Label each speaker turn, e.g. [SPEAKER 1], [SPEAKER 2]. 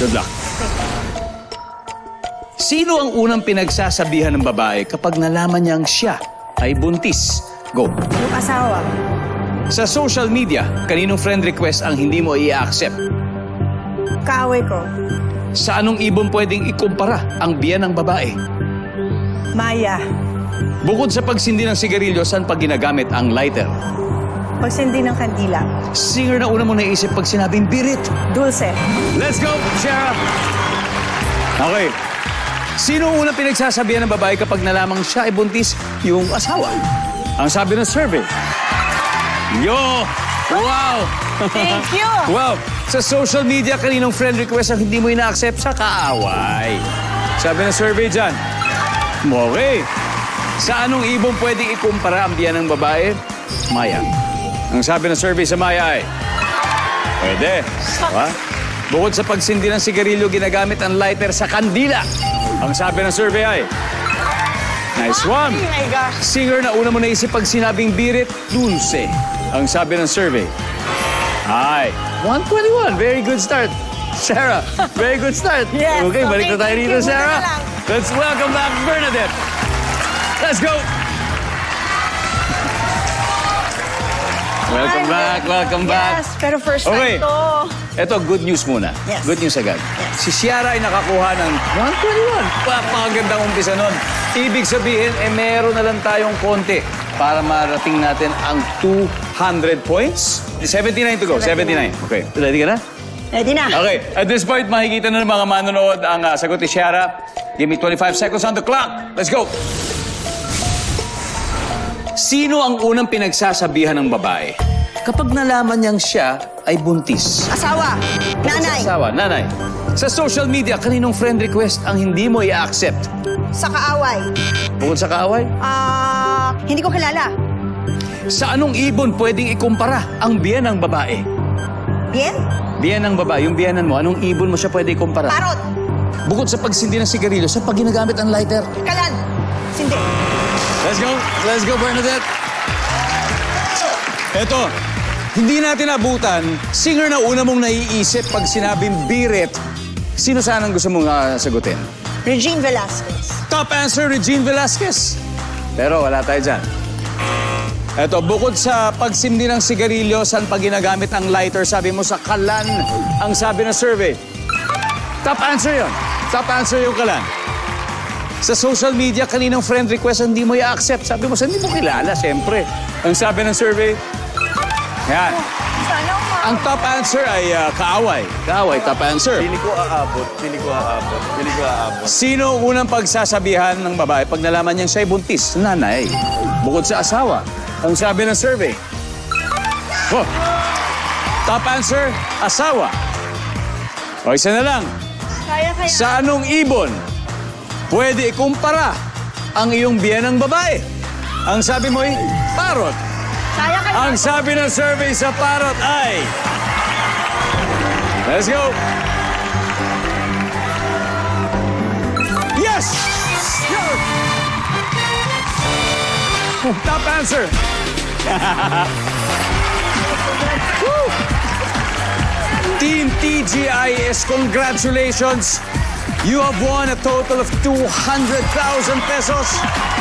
[SPEAKER 1] Good luck. Sino ang unang pinagsasabihan ng babae kapag nalaman niyang siya ay buntis? Go.
[SPEAKER 2] Yung asawa.
[SPEAKER 1] Sa social media, kaninong friend request ang hindi mo i-accept?
[SPEAKER 2] Kaaway ko.
[SPEAKER 1] Sa anong ibon pwedeng ikumpara ang biyan ng babae?
[SPEAKER 2] Maya.
[SPEAKER 1] Bukod sa pagsindi ng sigarilyo, saan pag ginagamit ang lighter?
[SPEAKER 2] Pagsindi ng kandila.
[SPEAKER 1] Singer na una mo naisip pag sinabing birit.
[SPEAKER 2] Dulce.
[SPEAKER 1] Let's go, Shara! Okay. Sino ang unang pinagsasabihan ng babae kapag nalamang siya ay buntis? Yung asawa. Ang sabi ng survey. Yo! Wow!
[SPEAKER 2] Thank you!
[SPEAKER 1] Wow! Sa social media, kaninong friend request ang hindi mo ina-accept sa kaaway? Sabi ng survey dyan. Okay. Sa anong ibon pwedeng ikumpara ang biyan ng babae? Maya. Ang sabi ng survey sa Maya ay... Pwede. Diba? Bukod sa pagsindi ng sigarilyo, ginagamit ang lighter sa kandila. Ang sabi ng survey ay... Nice one.
[SPEAKER 2] Oh my gosh.
[SPEAKER 1] Singer na una mo naisip pag sinabing birit, dulce. Ang sabi ng survey. Ay, 121. Very good start. Sarah, very good start.
[SPEAKER 2] Yes,
[SPEAKER 1] Okay, balik na
[SPEAKER 2] okay,
[SPEAKER 1] tayo.
[SPEAKER 2] Muna
[SPEAKER 1] Sarah. Let's welcome back Bernadette. Let's go. Welcome back, welcome back.
[SPEAKER 2] Yes, pero first
[SPEAKER 1] Okay.
[SPEAKER 2] time to.
[SPEAKER 1] Ito, good news muna.
[SPEAKER 2] Yes.
[SPEAKER 1] Good news agad. Si Ciara ay nakakuha ng 121. Papagandang umpisa nun. Ibig sabihin, eh meron na lang tayong konti para marating natin ang 200 points. 79 to go. 79. Okay. Ready ka na?
[SPEAKER 2] Ready na.
[SPEAKER 1] Okay. At this point, makikita na ng mga manonood ang ah, sagot ni Ciara. Give me 25 seconds on the clock. Let's go. Sino ang unang pinagsasabihan ng babae kapag nalaman niyang siya ay buntis?
[SPEAKER 2] Asawa. Nanay.
[SPEAKER 1] Asawa, nanay. Sa social media, kaninong friend request ang hindi mo i-accept?
[SPEAKER 2] Sa kaaway.
[SPEAKER 1] Bukod sa kaaway?
[SPEAKER 2] Ah, hindi ko kilala.
[SPEAKER 1] Sa anong ibon pwedeng ikumpara ang biyan ng babae?
[SPEAKER 2] Bien?
[SPEAKER 1] Biyan ng babae, yung biyanan mo, anong ibon mo siya pwede ikumpara?
[SPEAKER 2] Parot.
[SPEAKER 1] Bukod sa pagsindi ng sigarilyo, sa pag ginagamit ang lighter.
[SPEAKER 2] Kalan. Sindi.
[SPEAKER 1] Let's go. Let's go, Bernadette. Eto, hindi natin abutan, singer na una mong naiisip pag sinabing birit. Sino saan ang gusto mong ah, sagutin?
[SPEAKER 2] Regine Velasquez.
[SPEAKER 1] Top answer, Regine Velasquez. Pero wala tayo dyan. Eto, bukod sa pagsindi ng sigarilyo, saan pa ginagamit ang lighter? Sabi mo sa kalan, ang sabi ng survey. Top answer yon. Top answer yung kalan. Sa social media, kaninang friend request hindi mo i-accept. Sabi mo, hindi mo kilala, siyempre. Ang sabi ng survey, yan. Ang top answer ay ah, kaaway. Kaaway, top answer.
[SPEAKER 3] Pili ko aabot, pili ko aabot, pili ko aabot.
[SPEAKER 1] Sino ang unang pagsasabihan ng babae pag nalaman niyang siya'y buntis? Nanay. Bukod sa asawa. Ang sabi ng survey. Oh. Top answer, asawa. O isa na lang.
[SPEAKER 2] Kaya kaya.
[SPEAKER 1] Sa anong ibon pwede ikumpara ang iyong biyan ng babae? Ang sabi mo ay parot.
[SPEAKER 2] Kaya kaya.
[SPEAKER 1] Ang sabi ng survey sa parot ay... Let's go! Yes! Top answer! Woo! Team TGIS, congratulations! You have won a total of 200,000 pesos.